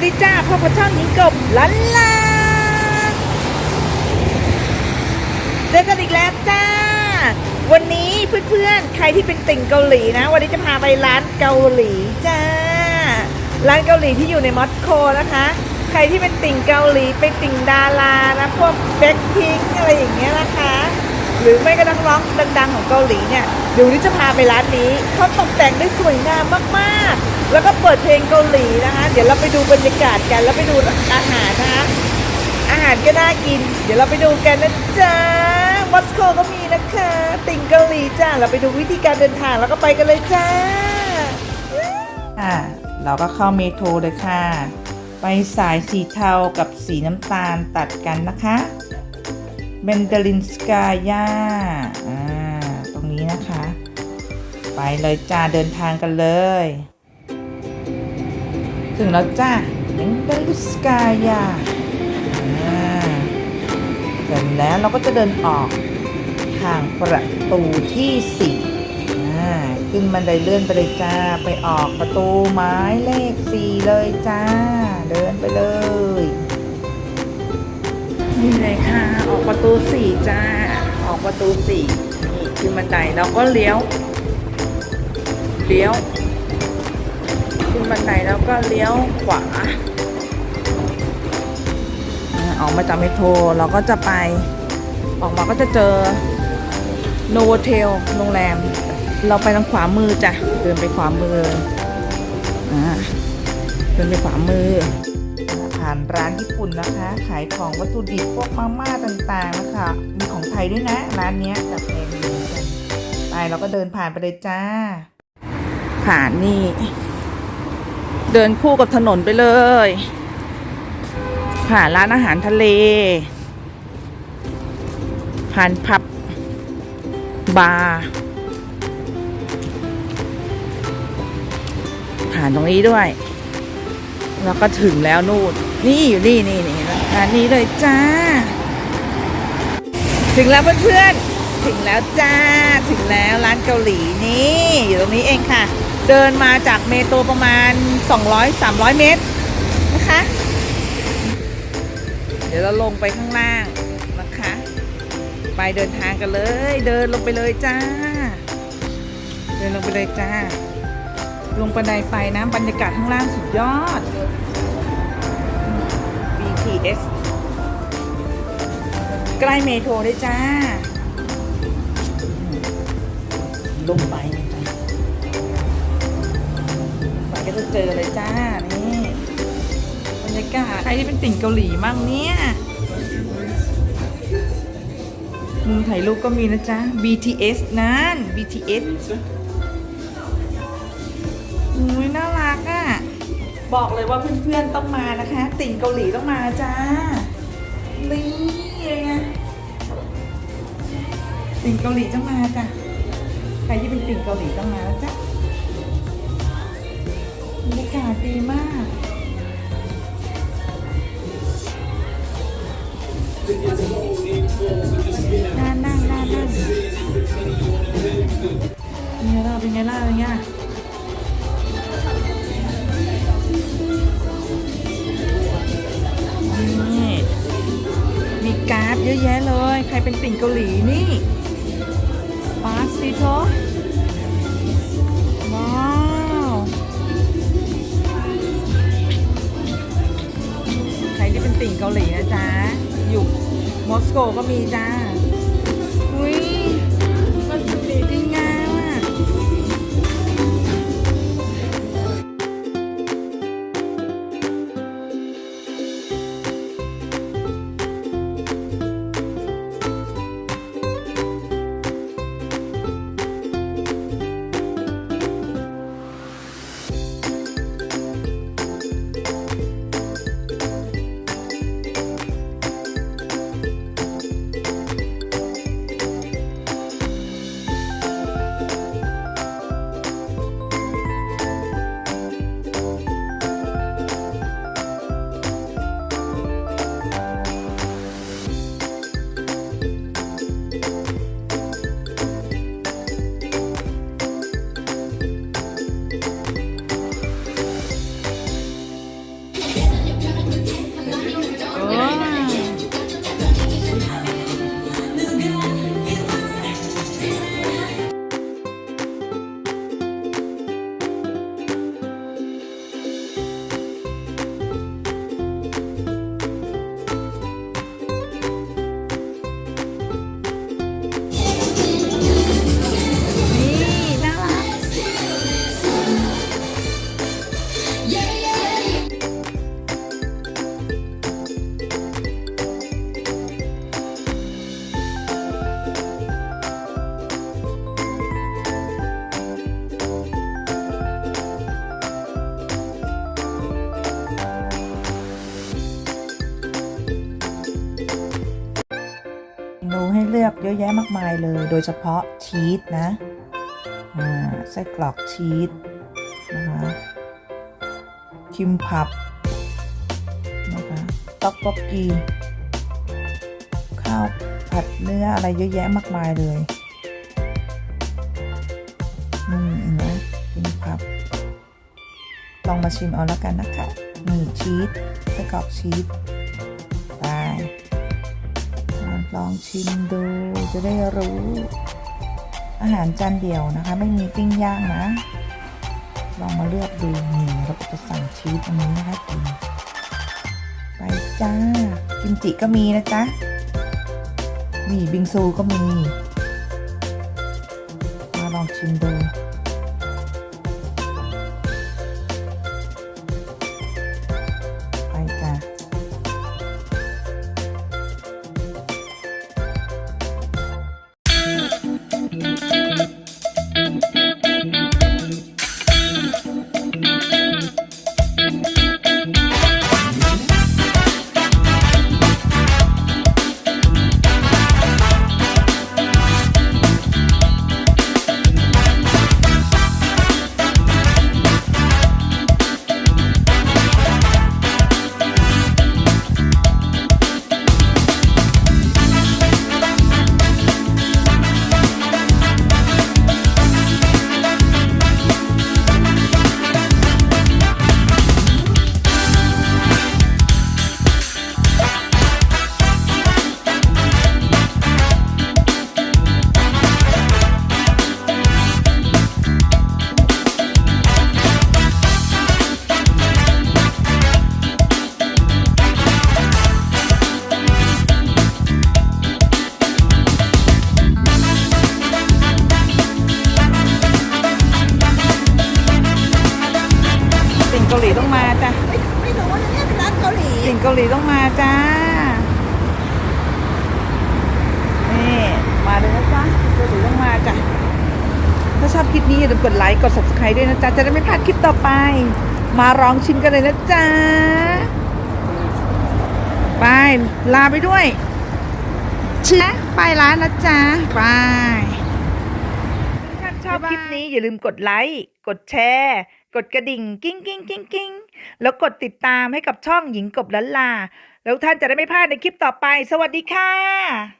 สดีจ้าพ่อกับช่องหญิงกบลันลาเจอกันอีกแล้วจ้า วันนี้เพื่อนๆ ใครที่เป็นติ่งเกาหลีนะ วันนี้จะพาไปร้านเกาหลีจ้า ร้านเกาหลีที่อยู่ในมอสโกนะคะ ใครที่เป็นติ่งเกาหลีเป็นติ่งดารานะพวกแบ็คพิงอะไรอย่างเงี้ยนะคะ หรือไม่ก็นักร้องดังๆของเกาหลีเนี่ยเดี๋ยวนี้จะพาไปร้านนี้เขาตกแต่งได้สวยงามมากๆ แล้วก็เปิดเพลงเกาหลีนะคะ เดี๋ยวเราไปดูบรรยากาศกัน แล้วไปดูอาหารนะคะ อาหารก็น่ากิน เดี๋ยวเราไปดูกันนะจ๊ะมอสโกก็มีนะคะ ติ่งเกาหลีจ้าเราไปดูวิธีการเดินทางแล้วก็ไปกันเลยจ้าอ่าเราก็เข้าเมโทรเลยค่ะ ไปสายสีเทากับสีน้ำตาลตัดกันนะคะเบนเดลินสกายาอ่า ตรงนี้นะคะ ไปเลยจ้าเดินทางกันเลย ถึงแล้วจ้าเบนเดลินสกายาเสร็จแล้วเราก็จะเดินออกทางประตูที่สี่ขึ้นบันไดเลื่อนไปเลยจ้า ไปออกประตูไม้เลขสี่เลยจ้า เดินไปเลยนี่เลยค่ะ ออกประตูสี่จ้า ออกประตูสี่นี่ขึ้นบันไดเราก็เลี้ยว เลี้ยว ขึ้นบันไดแล้วก็เลี้ยวขวาออกมาจากเมโทรเราก็จะไปออกมาก็จะเจอโนโวเทลโรงแรม เราไปทางขวามือจ้ะเดินไปขวามืออ่าเดินไปขวามือผ่านร้านญี่ปุ่นนะคะ ขายของวัตถุดิบพวกมาม่าต่างๆนะคะมีของไทยด้วยนะ ร้านนี้ยกับเพลงนี้กันไปเราก็เดินผ่านไปเลยจ้า ผ่านนี่ เดินคู่กับถนนไปเลยผ่านร้านอาหารทะเล ผ่านผับบาร์ผ่านตรงนี้ด้วย แล้วก็ถึงแล้วนู่นนี่อยู่นี่นี่นี่ร้านนี้เลยจ้า ถึงแล้วเพื่อนๆถึงแล้วจ้า ถึงแล้วร้านเกาหลีนี่ อยู่ตรงนี้เองค่ะ เดินมาจากเมโตรประมาณ 200-300 เมตรนะคะ เดี๋ยวเราลงไปข้างล่างนะคะ ไปเดินทางกันเลย เดินลงไปเลยจ้า เดินลงไปเลยจ้า ลงบันไดไปนะบรรยากาศข้างล่างสุดยอด BTS ใกล้เมโทรเลยจ้า ลงไป ก็จะเจอเลยจ้า นี่บรรยากาศใครที่เป็นติ่งเกาหลีมั่งเนี่ยมุมถ่ายรูปก็มีนะจ๊ะ BTS นั่น BTS อุ้ยน่ารักอะ่ะ บอกเลยว่าเพื่อนๆต้องมานะคะ ติ่งเกาหลีต้องมาจ้า นี่ไงติ่งเกาหลีต้องมาจ้ะ ใครที่เป็นติ่งเกาหลีต้องมาแล้วจ้ะ บรรยากาศดีมากน่านั่งน่านั่งเป็นไงล่ะเป็นไงล่ะเป็นไงนี่มีการ์ดเยอะแยะเลย ใครเป็นติ่งเกาหลีนี่ปาซิโต ติ่งเกาหลีนะจ๊ะ อยู่มอสโกก็มีจ้า เลือกเยอะแยะมากมายเลย โดยเฉพาะชีสนะไส้กรอกชีสนะคะคิมผับนะคะต๊อกต๊อกกีข้าวผัดเนื้ออะไรเยอะแยะมากมายเลยนี่เห็นไหมคิมผับ ลองมาชิมเอาแล้วกันนะคะนี่ชีสไส้กรอกชีส ลองชิมดูจะได้รู้ อาหารจานเดียวนะคะ ไม่มีปิ้งย่างนะ ลองมาเลือกดูนี่เราก็จะสั่งชีสอันนี้นะคะกินไปจ้ากิมจิก็มีนะจ๊ะนี่บิงซูก็มี มาลองชิมดู ถ้าชอบคลิปนี้อย่าลืมกดไลค์ กด subscribe ด้วยนะจ๊ะ จะได้ไม่พลาดคลิปต่อไป มาลองชิมกันเลยนะจ๊ะ ไป ลาไปด้วยเชื่อไปร้านนะจ๊ะบายถ้าชอบคลิปนี้อย่าลืมกดไลค์ กดแชร์ กดกระดิ่ง กิ้งกิ้งกิ้งกิ้งแล้วกดติดตามให้กับช่องหญิงกบลันลา แล้วท่านจะได้ไม่พลาดในคลิปต่อไป สวัสดีค่ะ